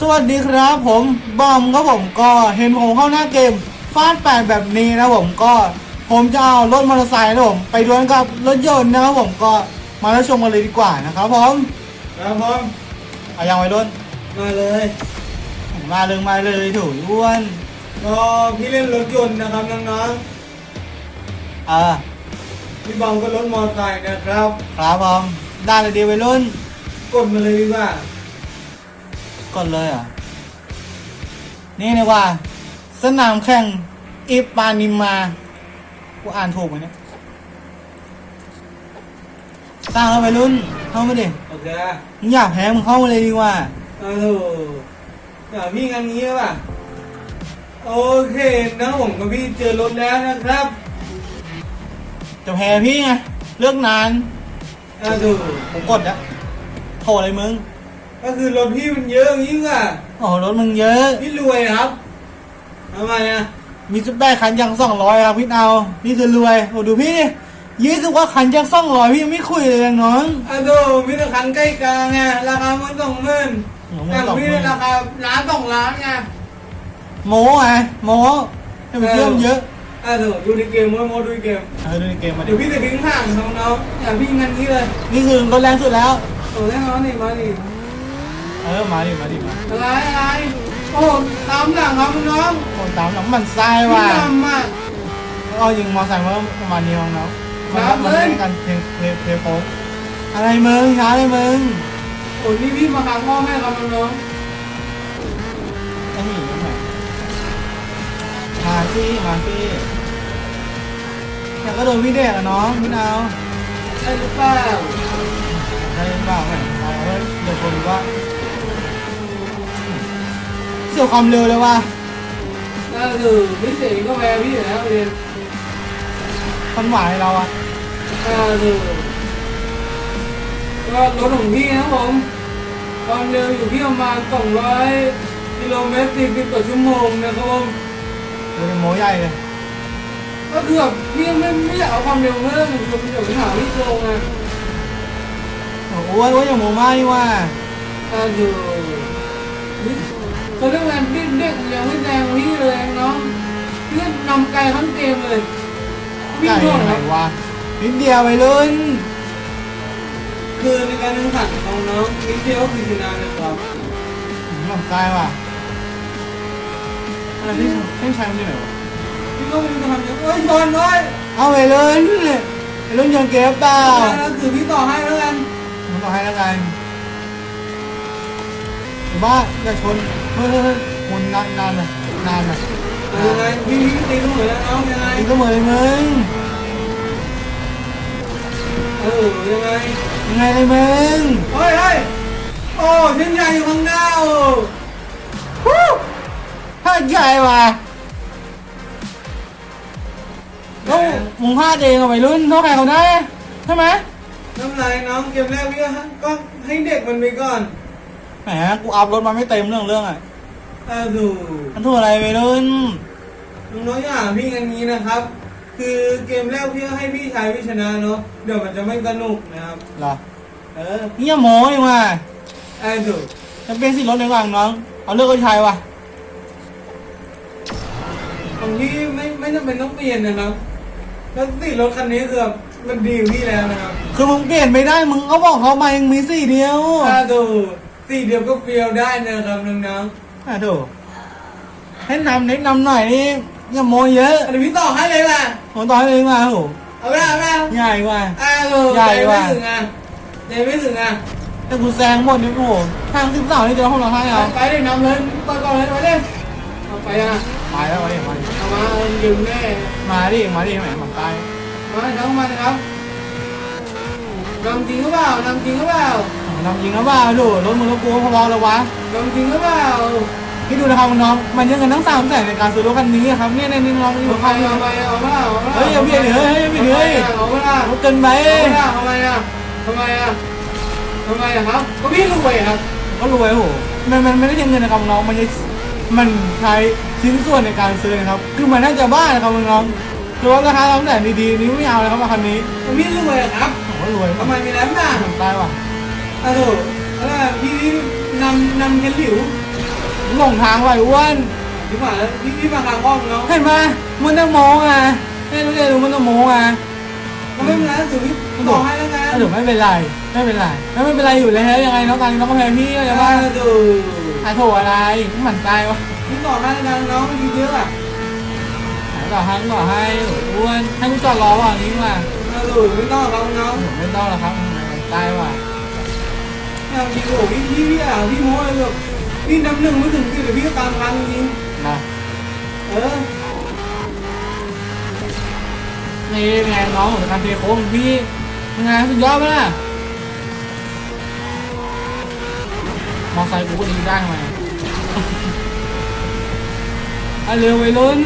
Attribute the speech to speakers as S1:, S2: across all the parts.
S1: สวัสดีครับ ผมบอมครับผมก็เห็นผมเข้าหน้าเกมฟาดแปดแบบนี้นะผมก็ผมจะเอารถมอเตอร์ไซค์นะผมไปดวลกับรถยนต์นะครับผมก็มารับชมกันเลยดีกว่านะครับผม
S2: ครับผม
S1: เอายังไว้รุ่น
S2: มาเลย
S1: มาเลยมาเลยถูยอ้วน
S2: ก็พี่เล่นรถยนต์นะครับน้อง
S1: เออ
S2: ๆพี่บอมก็รถมอเตอร์ไซค์นะครับ
S1: ครับผมได้เลยดีวัยรุ่น
S2: กดมาเลยดีกว่า
S1: ก่อนเลยเหรอะ นี่เลยว่า สนามแข่งอิปานิมา กูอ่านถูกไหมเนี่ยสร้างแล้ววัยรุ่น เข้ามาดิ
S2: โอเค
S1: มึงอยากแพ้มึงเข้ามาเลยดีกว่า
S2: เอาถูกอ่าพี่งานนี้ป่ะ โอเคนะผมกับพี่เจอรถแล้วนะครับ
S1: จะแพ้พี่ไง เลือกนาน
S2: เอาถูก
S1: ผมกดแล้วโทรเลยมึง
S2: ก็คือรถพี่มันเยอะอย่างนี้ว่ะ
S1: โอ้โหรถมึงเยอะ
S2: พี่รวยครับทำไมอะ
S1: มีสิบแปดคันยังสองร้อยครับพี่เอานี่คือรวยโอ้ดูพี่ดิยี่สิบกว่าคันยังสองร้อยพี่ยังไม่คุยเลยน้อง
S2: เอาถูกมีแต่คันใกล้กลางไงราคามันสองหมื่น
S1: โอ้โห
S2: แต่ของพี่เนี่ยราคาล้านสองล้านไง
S1: โม้ไงโม้ให้มันเชื่อมเยอะ
S2: อะเดี๋ยวดูในเกมโมโมดูในเกม
S1: เออดูในเกมมาดิ
S2: เดี๋ยวพี่จะทิ้งห่างน้องๆอย่าพี่งานนี้เลย
S1: นี่คือรถแรงสุดแล้ว
S2: โอ้แน่นอนนี่มาดิ
S1: เออมาดิมาดิมา
S2: อะไรอะไรโอ้ตามหลังครับน้อง
S1: โอนตามหลังมันทราย
S2: พี่
S1: ว่ะ
S2: ดำอะ
S1: เอายิงมอไซค์มาประมาณนี้มั้งเนาะมัน
S2: ครับ
S1: มัน
S2: เลย
S1: เล่นกันเทเทเทโฟอะไรมึงช้าเลยมึง
S2: โอ้นี่พี่มาหาพ่อแม่ครับน้อง
S1: ไอ้นี่ยังไงมาสิมาสิอยากก็โดนพี่เด็กอะน้องพี่เอา
S2: ๆได้หรือเปล่า
S1: ใช่เปล่าไม่ใช่เฮ้ยเดี๋ยวคนดูว่าเสียวความเร็วเลยว่ะ
S2: น่าคือพี่เสกก็แพ้พี่อยู่แล้วเรียน
S1: มันหวานเราอะ
S2: น่าคือก็รถของพี่นะผมความเร็วอยู่ที่ประมาณ200กิโลเมตร40ต่อชั่วโมงนะครับผม
S1: เดี๋ยวเป็นโมใหญ่เลย
S2: ก็คือแบบพี่ไม่ไม่อยากเอาความเร็วเพิ่มมันจะเดี๋ยวไปหาพี่โกงไง
S1: โอ้โหอ้วนอ้วนอย่างโมมากนี่ว่า
S2: อ่าดูนี่ เขาเรียกว่าเด็กเด็กยังไม่แซงพี่เลยน้องพี่นำไกลทั้งเกมเลยวิ่ง
S1: ไก่
S2: โน่น
S1: ไห
S2: คนรับ
S1: วะนิดเดียวไปลุ้น
S2: คือในการแข่งขันของน้องนิดเดียวก็คือชนะนะครับ
S1: หลับใจว่ะอะไรที่เส้นชัยมันอยู่ไหนวะ
S2: พี่ก็ไม่รู้จะทำยังไงเอ้ยชนเอ้ย
S1: เอาไปลุ้นไปลุ้นยังเก็บเปล่า
S2: แล้วคือพี่ต่อให้แล้วกัน
S1: ผมต่อให้แล้วกัน หรือว่าอย่าชนเฮ้ยเฮ้ยเฮ้ยหมุนนานนานเลยนานเลย
S2: เอายังไงพี่พี่ตีลูกเหมือนแล้วน้องยังไง
S1: ตีก็เหมือนมึง
S2: เออยังไง
S1: ยังไงเลยมึง
S2: เฮ้ยเฮ้ยโอ้เส้นใหญ่อยู่ข้างหน้าโอ้
S1: ฮู้พลาดใหญ่ว่ะแล้วมึงพลาดเองอะไปลุ้นเท่าไหร่เขาได้ใช่ไหม
S2: น้ำลายน้องเกมแรกพี่ก็ให้ก็ให้เด็กมันไปก่อน
S1: แหมกูอัพรถมาไม่เต็มเรื่องเรื่องอะ
S2: อ่าดู
S1: มันถูกอะไรไปลุ้น
S2: น้องๆอย่าหาพี่กันนี้นะครับ คือเกมแรกพี่ก็ให้พี่ชายพี่ชนะเนาะเดี๋ยวมันจะไม่สนุกนะครับ
S1: เหรอ
S2: เออ
S1: เฮียโม้ยังมา
S2: อ่าดู
S1: จะเป็นสิรถในว่างน้อง เอาเลือกก็ใช้ว่ะ
S2: ของพี่ไม่ไม่จำเป็นต้องเปลี่ยนนะครับแล้วสีรถคันนี้คือแบบมันดีกว่าพี่แล้วนะครับ
S1: คือมึงเปลี่ยนไม่ได้มึงก็บอกเขามายังมีสี่เดียว
S2: อ่าดู สีเดียวก็เฟียวได้นะครับน้อง
S1: อะดูให้นำเน็กนำหน่อยนี่อย่าโม้เยอะ
S2: ๆอันนี้พี่ต่อให้เลยล่ะ
S1: ผมต่อให้เลยมาโห
S2: เอาไปเอาไปเอา
S1: ใหญ่กว่า
S2: อ่าดู
S1: ใหญ่ว่ะ
S2: ไม่ถึงอะใจไม่ถึงอะ
S1: แต่กูแซงหมดนี่โอ้โหทางสิบสามนี่เดียวของเราให้เอา
S2: ไปเลยนำเลยไปก่อนเลยไปเลยเอาไปอะ
S1: มาแล้วมาดิมาดิ
S2: เอามาเอายืมแน่
S1: มาดิมาดิแหมมันตาย
S2: มาน้องมานะครับนำจริงหรือเปล่านำจริงหรือเปล่า นำ
S1: ยิงแล้วบ้าดูรถมึงรถกูพอๆแล้ววะ
S2: นำจริงหรือเปล่า
S1: พี่ดูนะครับน้องมันยังเงินทั้งสามแสนในการซื้อรถคันนี้ครับเนี่ยในนี้น้องอยู่
S2: เอาไป
S1: ข้าง
S2: เอาไปเอามาเอามา
S1: เฮ้ยอย่าเบียดเฮ้ยเฮ้ยอย่าเบียดดิเฮ้ย
S2: เอามาเอา
S1: เกินไป
S2: มาทำไมอะทำไมอะทำไมอะครับก็พี่รวยครับ
S1: ก็รวยโหมันมันไม่ได้ยังเงินนะครับน้องมันจะมันใช้ชิ้นส่วนในการซื้อนะครับ คือมันน่าจะบ้านะครับน้องคือว่าราคาตั้งแต่ดีๆนี่ไม่เอาเลยครับคันนี้
S2: พี่รวยครับ
S1: ผมก็รวย
S2: ทำไมมีแล้วน่ะ
S1: ผมตายว่ะ
S2: อะถูกแล้วพี่นำนำเงินหลิว
S1: มึงหลงทางไว้อ้วน
S2: ที่ผ่านแล้วพี่พี่มาทางอ้อมเนาะ
S1: เห็นไหมมันต้องโมงอะให้รู้เลยรู้มันต้องโมงอะ
S2: มันไม่เป็นไรถือพี่บอกให้แล้วไง
S1: ถ้าถูกไม่เป็นไรไม่เป็นไรไม่ไม่เป็นไรอยู่แล้วยังไงน้องตังน้องก็แพ้พี่ก็จะว่า
S2: ดู
S1: อาโถอะไรมึงหมั่นตายวะ
S2: พี่บอกให้แล้วน้องไม่คิดเยอะอะ
S1: ไหนต่อให้ต่อให้อ้วนให้กูจอดรอว่างนี้ว่ะ
S2: ดูไม่ต้องเราน้อง
S1: ผมไม่ต้องหรอกครับมึงหมั่นตายว่ะ
S2: เนี่ยจริงโอ้พี่พี่พี่อะพี่โม้เลยแบบพี่นำหนึ่งไม่ถึงสิเดี๋ยวพี่ก็ตามทันจริง
S1: นะ
S2: เออ
S1: นี่ไงน้องผมการเทโค้งพี่ไงสุดยอดไหมล่ะมอไซค์กูก็ดีได้ทำไมอะเร็วไปลุ้น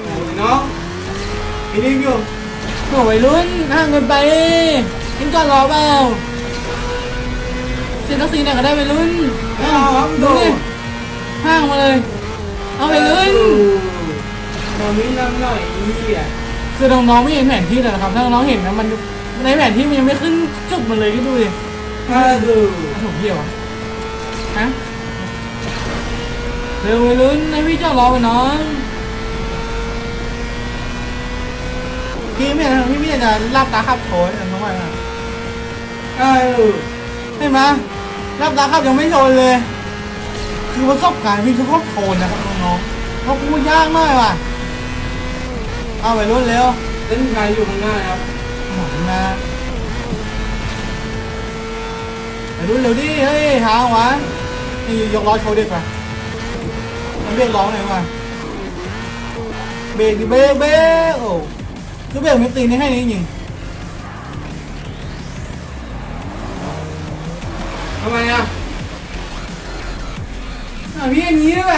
S2: โอ้ยน้องพี่นิ่งอยู่
S1: โถ่วัยรุ่นห่าเงกันไป กินก่อนรอเปล่าเซ็นทักซีไหนก็ได้วัยรุ่น
S2: ไม่เอาครับ
S1: ดู
S2: ดู
S1: ดิห่างมาเลย เอาวัยรุ่น
S2: น้องมิ้นน้ำหน่อยนี่อะ
S1: คือน้องๆไม่เห็นแผนที่เลยนะครับ ถ้าน้องๆเห็นนะมันในแผนที่มันยังไม่ขึ้นจุดมันเลยก็ดูดิ
S2: ถ้าดู
S1: ถูกเหี้ยวะฮะเร็ววัยรุ่นให้พี่จอดรอไปน้องพี่ไม่อยากพี่ไม่อยากจะรับตาขับโชยอันน้อง ใหม่มา
S2: ถ้าดู
S1: เห็นไหมรับตาขับยังไม่โชนเลย คือประสบการณ์พี่เขาก็โชนนะครับน้องๆเขาพูดยากหน่อยว่ะเอาไปรุ่นเร็ว
S2: เส้นชัยอยู่ข้างหน้าครับ
S1: หมดนะไปรุ่นเร็วดิเฮ้ยหางวะนี่ยกล้อโชว์เด็กว่ะมันเบรกร้องหน่อยว่ะเบรกดิเบรกเบรกโอ้คือเบรกไม่ตีนี่ให้นี่จริง
S2: ทำไมอะอะพี่อย่างนี้ได้ไหม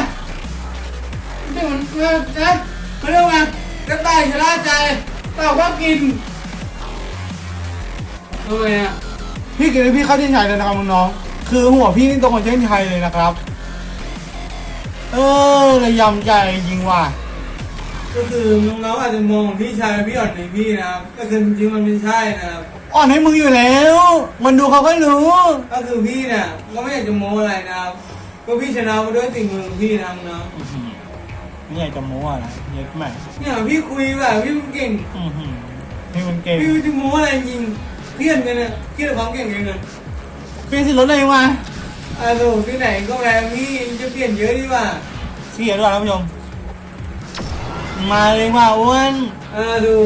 S2: เดี๋ยวมันเออนะเขาเรียกว่าไงกระต่ายชะล่าใจเต่าก็กินทำไมอะ
S1: พี่กินพี่เข้าที่ชัยเลยนะครับน้องๆคือหัวพี่นี่ตรงกับเส้นชัยเลยนะครับ เออระยำใจจริงว่ะ
S2: ก็คือน้องๆอาจจะมองพี่ชายพี่อ่อนในพี่นะครับก็คือจริงๆมันไม่ใช่นะครับ
S1: อ่อนให้มึงอยู่แล้ว มันดูเขาก็รู้
S2: ก็คือพี่เนี่ยก็ไม่อยากจะโม้อะไรนะครับก็พี่ชนะมาด้วยสิ่งมือของพี่นะครับน้อง
S1: ไม่อยากจะโม้อะไรเย็ดแม่
S2: เนี่ยพี่คุยแบบพี่เก่ง
S1: อื้อหือนี่มันเก่ง
S2: พี่จะโม้อะไรจริงเครียดกันเนี่ยเครียดกับความเก่งเองเลย
S1: เปลี่ยนสิรถเลยมา
S2: อ่าดูที่ไหนก็แรงพี่จะเปลี่ยนเยอะดีกว่า
S1: เสียด้วยท่านผู้ชมมาเลยมาอ้วน
S2: อ่าดู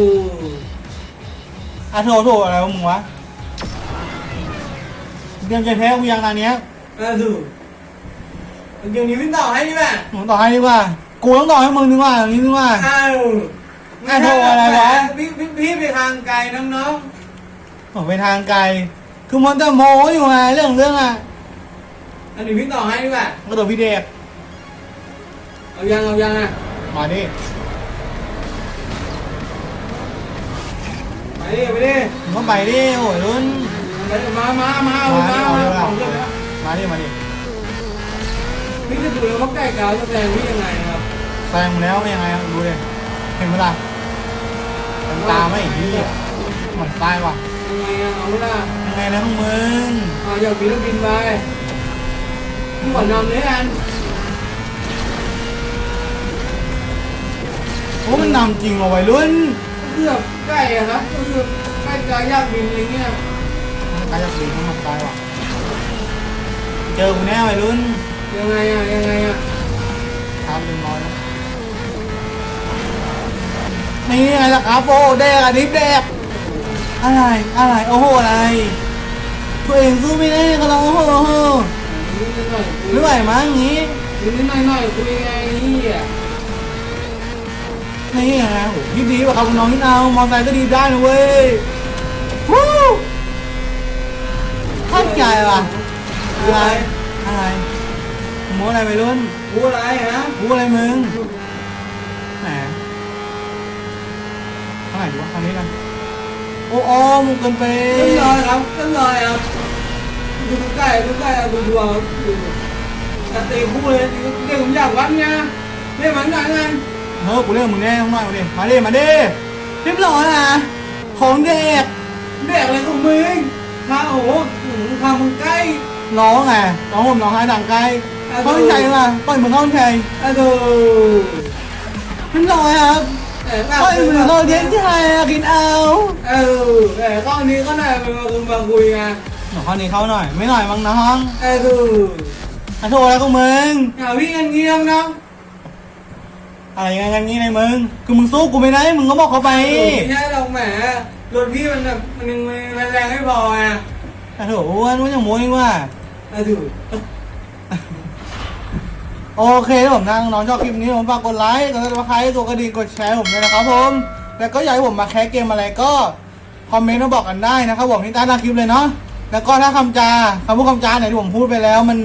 S1: อะโถโถอะไรของมึงวะเตรียมใจแพ้กูยังตอนเนี้ย
S2: อ่าดูเดี๋ยวนี้พี่ต่อให้ดีกว่า
S1: หนูต่อให้ดีกว่ากูต้องต่อให้มึงดีกว่าอย่างนี้ดีกว่า
S2: อ้าว
S1: อ่าดูอะไรวะ
S2: พี่พี่พี่ไปทางไกลน้อง
S1: ผมไปทางไกล คือมันจะโมอยู่ไงเรื่องเรื่องอะ
S2: ๆอันนี้พี่ต่อให้ดีกว่า
S1: ก็ตัวพี่เด็ก
S2: เอายังเอายังอะ
S1: มาดิ
S2: ดิไปดิ
S1: มึงก็ไปดิโอ้ยรุ่น
S2: ไปดิมามามาเอา
S1: มา
S2: มา
S1: ดิ
S2: มา
S1: เอา
S2: ของ
S1: ดิ
S2: เยอะแล้ว
S1: มาดิมาดิ
S2: พี่จะดูแล้วว่าใกล้กาวจะแซงพี่ยังไงครับ
S1: แซงมาแล้วเป็นยังไงครับดูดิเห็นไหมล่ะมันตาไม่ดีอะมันตายว่ะ
S2: ยังไงอะเอาไม่ได้
S1: ยังไงนะพวกมึง
S2: อ่าอยากบินก็บินไปพี่ขอนำเลยอัน
S1: โอ้มันนำจริงว่ะวัยรุ่น
S2: เกือบใกล้อะครับก็คือใกล้จะยากบินอะไรเงี้ย
S1: กายจะปีนมันตายว่ะเจอกูแน่วัยรุ่น
S2: ยังไงอะยังไงอะ
S1: ทำเป็นน้อยนะนี่ไงล่ะครับโอ้แดกอะดิฟแดกอะไรอะไรโอ้โหอะไรตัวเองสู้ไม่ได้ก็ร้องโอ้โห
S2: นิดหน่อยคุย
S1: ไม่ไหวมั้งงี้
S2: นิดหน่อยหน่อยคุยไงนี่อะ
S1: นี่ไงโอ้พี่ดีว่ะครับน้องที่เอามอไซค์ก็ดีได้นะเว้ยวู้เข้าใจว่ะอะไรอะไรโม้อะไรไปรุ่น
S2: พูดอะไรฮะ
S1: รู้อะไรมึงแหมเท่าไหร่ดีวะคราวนี้กันโอ้ออมเกินไป
S2: ต้นลอยครับต้นลอยครับดูใกล้ดูใกล้ดูดวงดูแต่ตีคู่เลยเดี๋ยวผมอยากวัดไงเรียกมันกันไง
S1: เฮ้ยกูเรียกมึงแน่ต้องมาดิมาดิมาดิเรียบร้อยนะของเด็ก
S2: เด็กอะไรของมึงข้าโอ้โหข้ามึงใกล้
S1: ร้องไงร้องผมร้องไห้ดังไกลเข้าใจมาปล่อยมือเข้าใจ
S2: อะดู
S1: มันลอยครับ
S2: เอ๋
S1: ปล่อยมือเข้าเทียนใจกินเอา
S2: เออเอ๋ข้อนี้ก็น่าเป็นมาคุยมาคุยไง
S1: หนูข้อนี้เข้าหน่อย ไม่หน่อยมั้งน้อง
S2: เออดู
S1: ขอโทษแล้วก็มึง
S2: อย่าวิ่งกันเงี้ยนะ
S1: อะไรกันกันงี้ในมึงคือมึงสู้กูไม่ได้มึงก็บอกเขาไป
S2: ไม่ใช่หรอกแหมรถพี่มันแบบมันยังไม่แรงไม่พอไง
S1: ขอโทษอ้วนอ้วนอย่างโม้ยว่า
S2: อะดู
S1: โอเคครับผมนะน้องชอบคลิปนี้ผมฝากกดไลค์กดซับสไครต์กดกระดิ่งกดแชร์ผมด้วยนะครับผมแล้วก็อยากให้ผมมาแคสเกมอะไรก็คอมเมนต์มาบอกกันได้นะครับผมที่ใต้หน้าคลิปเลยเนาะแล้วก็ถ้าคำจาคำพูดคำจาไหนที่ผมพูดไปแล้ว มัน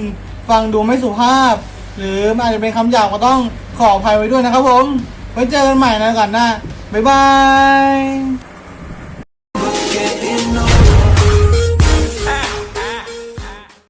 S1: ฟังดูไม่สุภาพ หรือมันอาจจะเป็นคำหยาบก็ต้องขออภัยไว้ด้วยนะครับผมไว้เจอกันใหม่นะก่อนหน้าบ๊ายบาย